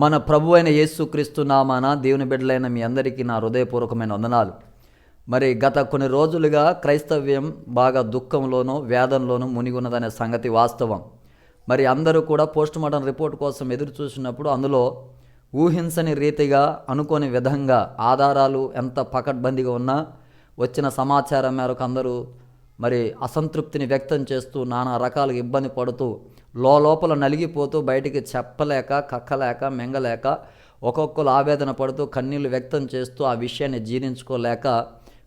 మన ప్రభు అయిన యేసుక్రీస్తు నామాన దేవుని బిడ్డలైన మీ అందరికీ నా హృదయపూర్వకమైన వందనాలు. మరి గత కొన్ని రోజులుగా క్రైస్తవ్యం బాగా దుఃఖంలోనూ వేదంలోనూ మునిగున్నదనే సంగతి వాస్తవం. మరి అందరూ కూడా పోస్ట్ మార్టం రిపోర్ట్ కోసం ఎదురు చూసినప్పుడు అందులో ఊహించని రీతిగా అనుకోని విధంగా ఆధారాలు ఎంత పకడ్బందీగా ఉన్నా వచ్చిన సమాచారం మేరకు అందరూ మరి అసంతృప్తిని వ్యక్తం చేస్తూ నానా రకాలుగా ఇబ్బంది పడుతూ లోపల నలిగిపోతూ బయటికి చెప్పలేక కక్కలేక మెంగలేక ఒక్కొక్కరు ఆవేదన పడుతూ కన్నీళ్ళు వ్యక్తం చేస్తూ ఆ విషయాన్ని జీర్ణించుకోలేక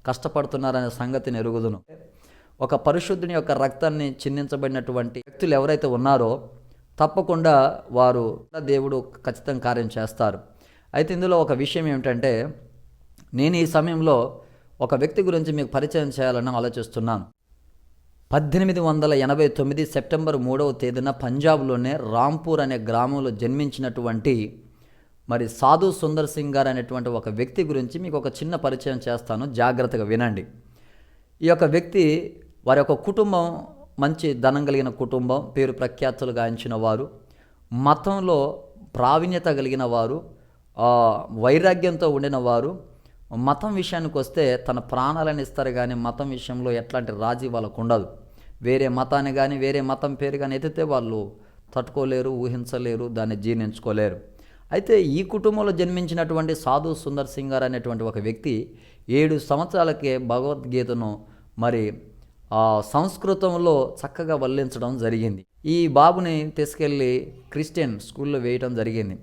కష్టపడుతున్నారనే సంగతిని ఎరుగుదును ఒక పరిశుద్ధుని యొక్క రక్తాన్ని చిన్నించబడినటువంటి వ్యక్తులు ఎవరైతే ఉన్నారో తప్పకుండా వారు దేవుడు ఖచ్చితంగా కార్యం చేస్తారు. అయితే ఇందులో ఒక విషయం ఏమిటంటే నేను ఈ సమయంలో ఒక వ్యక్తి గురించి మీకు పరిచయం చేయాలని ఆలోచిస్తున్నాను. పద్దెనిమిది వందల ఎనభై తొమ్మిది సెప్టెంబర్ మూడవ తేదీన పంజాబ్లోనే రాంపూర్ అనే గ్రామంలో జన్మించినటువంటి మరి సాధు సుందర్ సింగ్ గారు అనేటువంటి ఒక వ్యక్తి గురించి మీకు ఒక చిన్న పరిచయం చేస్తాను. జాగ్రత్తగా వినండి. ఈ యొక్క వ్యక్తి వారి యొక్క కుటుంబం మంచి ధనం కలిగిన కుటుంబం పేరు ప్రఖ్యాతులు గాంచిన వారు. మతంలో ప్రావీణ్యత కలిగిన వారు. వైరాగ్యంతో ఉండిన వారు. మతం విషయానికి వస్తే తన ప్రాణాలను ఇస్తారు కానీ మతం విషయంలో ఎట్లాంటి రాజీ వాళ్ళకు ఉండదు. వేరే మతాన్ని కానీ వేరే మతం పేరు కానీ ఎత్తితే వాళ్ళు తట్టుకోలేరు ఊహించలేరు దాన్ని జీర్ణించుకోలేరు. అయితే ఈ కుటుంబంలో జన్మించినటువంటి సాధు సుందర్ సింగ్ గారు అనేటువంటి ఒక వ్యక్తి ఏడు సంవత్సరాలకే భగవద్గీతను మరి సంస్కృతంలో చక్కగా వల్లించడం జరిగింది. ఈ బాబుని తీసుకెళ్ళి క్రిస్టియన్ స్కూల్లో వేయటం జరిగింది.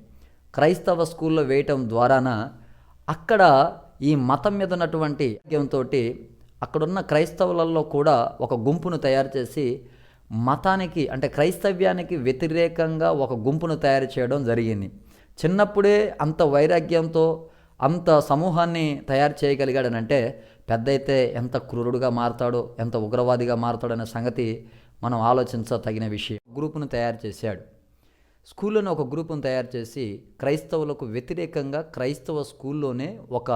క్రైస్తవ స్కూల్లో వేయటం ద్వారాన అక్కడ ఈ మతం మీద ఉన్నటువంటి తోటి అక్కడున్న క్రైస్తవులలో కూడా ఒక గుంపును తయారు చేసి మతానికి అంటే క్రైస్తవ్యానికి వ్యతిరేకంగా ఒక గుంపును తయారు చేయడం జరిగింది. చిన్నప్పుడే అంత వైరాగ్యంతో అంత సమూహాన్ని తయారు చేయగలిగాడనంటే పెద్ద అయితే ఎంత క్రూరుడుగా మారతాడో ఎంత ఉగ్రవాదిగా మారతాడో అనే సంగతి మనం ఆలోచించతగిన విషయం. గ్రూపును తయారు చేశాడు. స్కూల్లోనే ఒక గ్రూపును తయారు చేసి క్రైస్తవులకు వ్యతిరేకంగా క్రైస్తవ స్కూల్లోనే ఒక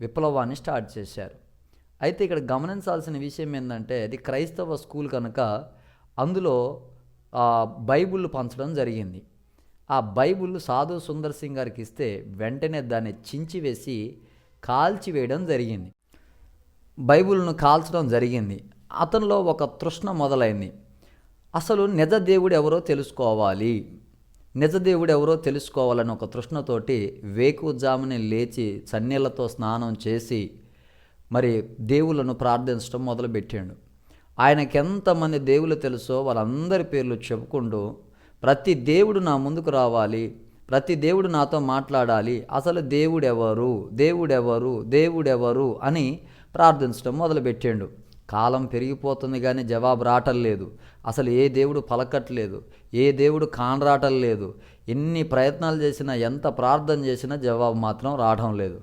విప్లవాన్ని స్టార్ట్ చేశారు. అయితే ఇక్కడ గమనించాల్సిన విషయం ఏంటంటే అది క్రైస్తవ స్కూల్ కనుక అందులో బైబుల్ పంచడం జరిగింది. ఆ బైబిల్ సాధు సుందర్ సింగ్ గారికి ఇస్తే వెంటనే దాన్ని చించివేసి కాల్చివేయడం జరిగింది. బైబిల్ను కాల్చడం జరిగింది. అతనిలో ఒక తృష్ణ మొదలైంది. అసలు నిజ దేవుడు ఎవరో తెలుసుకోవాలి. నిజ దేవుడు ఎవరో తెలుసుకోవాలని ఒక తృష్ణతోటి వేకుజాముని లేచి చన్నీళ్ళతో స్నానం చేసి మరి దేవుళ్ళను ప్రార్థించడం మొదలుపెట్టాడు. ఆయనకి ఎంతమంది దేవుళ్ళు తెలుసో వాళ్ళందరి పేర్లు చెప్పుకుంటూ ప్రతి దేవుడు నా ముందుకు రావాలి ప్రతి దేవుడు నాతో మాట్లాడాలి అసలు దేవుడెవరు దేవుడెవరు దేవుడెవరు అని ప్రార్థించడం మొదలుపెట్టాడు. కాలం పెరిగిపోతుంది కానీ జవాబు రావటం లేదు. అసలు ఏ దేవుడు పలకట్లేదు ఏ దేవుడు కానరాటం లేదు. ఎన్ని ప్రయత్నాలు చేసినా ఎంత ప్రార్థన చేసినా జవాబు మాత్రం రావడం లేదు.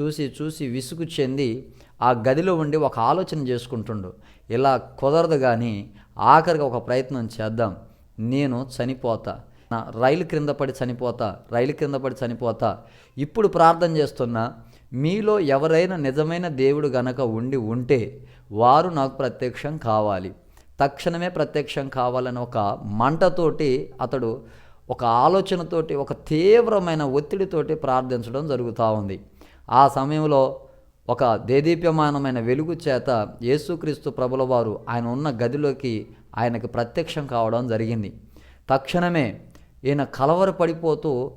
చూసి చూసి విసుగు చెంది ఆ గదిలో ఉండి ఒక ఆలోచన చేసుకుంటుండు. ఇలా కుదరదు కానీ ఆఖరికి ఒక ప్రయత్నం చేద్దాం. నేను చనిపోతా. నా రైలు క్రింద పడి చనిపోతా. రైలు క్రింద పడి చనిపోతా. ఇప్పుడు ప్రార్థన చేస్తున్నా మీలో ఎవరైనా నిజమైన దేవుడు గనక ఉండి ఉంటే వారు నాకు ప్రత్యక్షం కావాలి. తక్షణమే ప్రత్యక్షం కావాలని ఒక మంటతోటి అతడు ఒక ఆలోచనతోటి ఒక తీవ్రమైన ఒత్తిడితోటి ప్రార్థించడం జరుగుతూ ఉంది. ఆ సమయంలో ఒక దేదీప్యమానమైన వెలుగు చేత యేసుక్రీస్తు ప్రభుల వారు ఆయన ఉన్న గదిలోకి ఆయనకి ప్రత్యక్షం కావడం జరిగింది. తక్షణమే ఈయన కలవరపడిపోతూ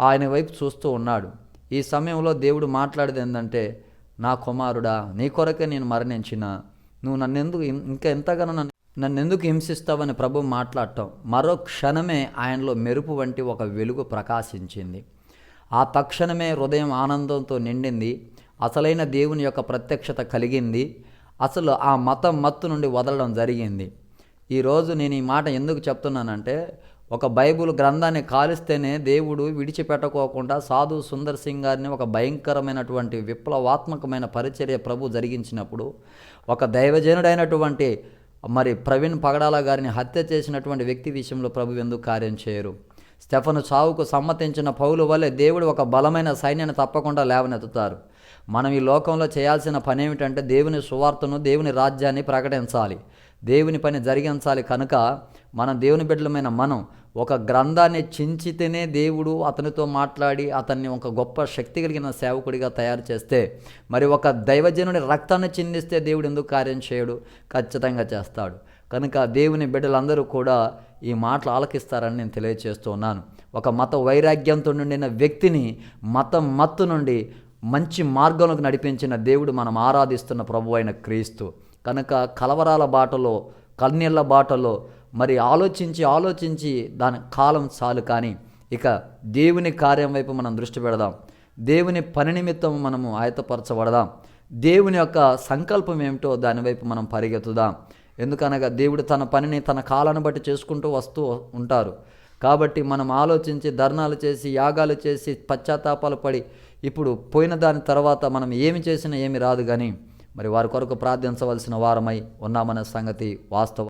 ఆయన వైపు చూస్తూ ఉన్నాడు. ఈ సమయంలో దేవుడు మాట్లాడేది ఏంటంటే నా కుమారుడా నీ కొరకే నేను మరణించిన. నువ్వు నన్ను ఎందుకు ఇంకా ఎంతగానో నన్ను నన్ను ఎందుకు హింసిస్తావని ప్రభు మాట్లాడటం. మరో క్షణమే ఆయనలో మెరుపు వంటి ఒక వెలుగు ప్రకాశించింది. ఆ తక్షణమే హృదయం ఆనందంతో నిండింది. అసలైన దేవుని యొక్క ప్రత్యక్షత కలిగింది. అసలు ఆ మతం మత్తు నుండి వదలడం జరిగింది. ఈరోజు నేను ఈ మాట ఎందుకు చెప్తున్నానంటే ఒక బైబుల్ గ్రంథాన్ని కాలిస్తేనే దేవుడు విడిచిపెట్టకోకుండా సాధు సుందర్ సింగ్ గారిని ఒక భయంకరమైనటువంటి విప్లవాత్మకమైన పరిచర్య ప్రభు జరిగించినప్పుడు ఒక దైవజనుడైనటువంటి మరి ప్రవీణ్ పగడాల గారిని హత్య చేసినటువంటి వ్యక్తి విషయంలో ప్రభు ఎందుకు కార్యం చేయరు? స్టెఫను చావుకు సమ్మతించిన పౌలు వల్లే దేవుడు ఒక బలమైన సైన్యాన్ని తప్పకుండా లేవనెత్తుతారు. మనం ఈ లోకంలో చేయాల్సిన పని ఏమిటంటే దేవుని సువార్తను దేవుని రాజ్యాన్ని ప్రకటించాలి. దేవుని పని జరిగించాలి కనుక మన దేవుని బిడ్డలమైన మనం ఒక గ్రంథాన్ని చించితేనే దేవుడు అతనితో మాట్లాడి అతన్ని ఒక గొప్ప శక్తి కలిగిన సేవకుడిగా తయారు చేస్తే మరి ఒక దైవజనుడి రక్తాన్ని చిందిస్తే దేవుడు ఎందుకు కార్యం చేయడు? ఖచ్చితంగా చేస్తాడు. కనుక దేవుని బిడ్డలందరూ కూడా ఈ మాటలు ఆలకిస్తారని నేను తెలియజేస్తూ ఉన్నాను. ఒక మత వైరాగ్యంతో నిండిన వ్యక్తిని మతం మత్తు నుండి మంచి మార్గంలోకి నడిపించిన దేవుడు మనం ఆరాధిస్తున్న ప్రభు అయిన క్రీస్తు. కనుక కలవరాల బాటలో కన్నీళ్ళ బాటలో మరి ఆలోచించి ఆలోచించి దాని కాలం చాలు కానీ ఇక దేవుని కార్యం వైపు మనం దృష్టి పెడదాం. దేవుని పని నిమిత్తం మనము ఆయతపరచబడదాం. దేవుని యొక్క సంకల్పం ఏమిటో దాని వైపు మనం పరిగెత్తుదాం. ఎందుకనగా దేవుడు తన పనిని తన కాలాన్ని బట్టి చేసుకుంటూ వస్తూ ఉంటారు. కాబట్టి మనం ఆలోచించి ధర్నాలు చేసి యాగాలు చేసి పశ్చాత్తాపాలు పడి ఇప్పుడు పోయిన దాని తర్వాత మనం ఏమి చేసినా ఏమి రాదు కానీ మరి వారి కొరకు ప్రార్థించవలసిన వారమై ఉన్నామనే సంగతి వాస్తవం.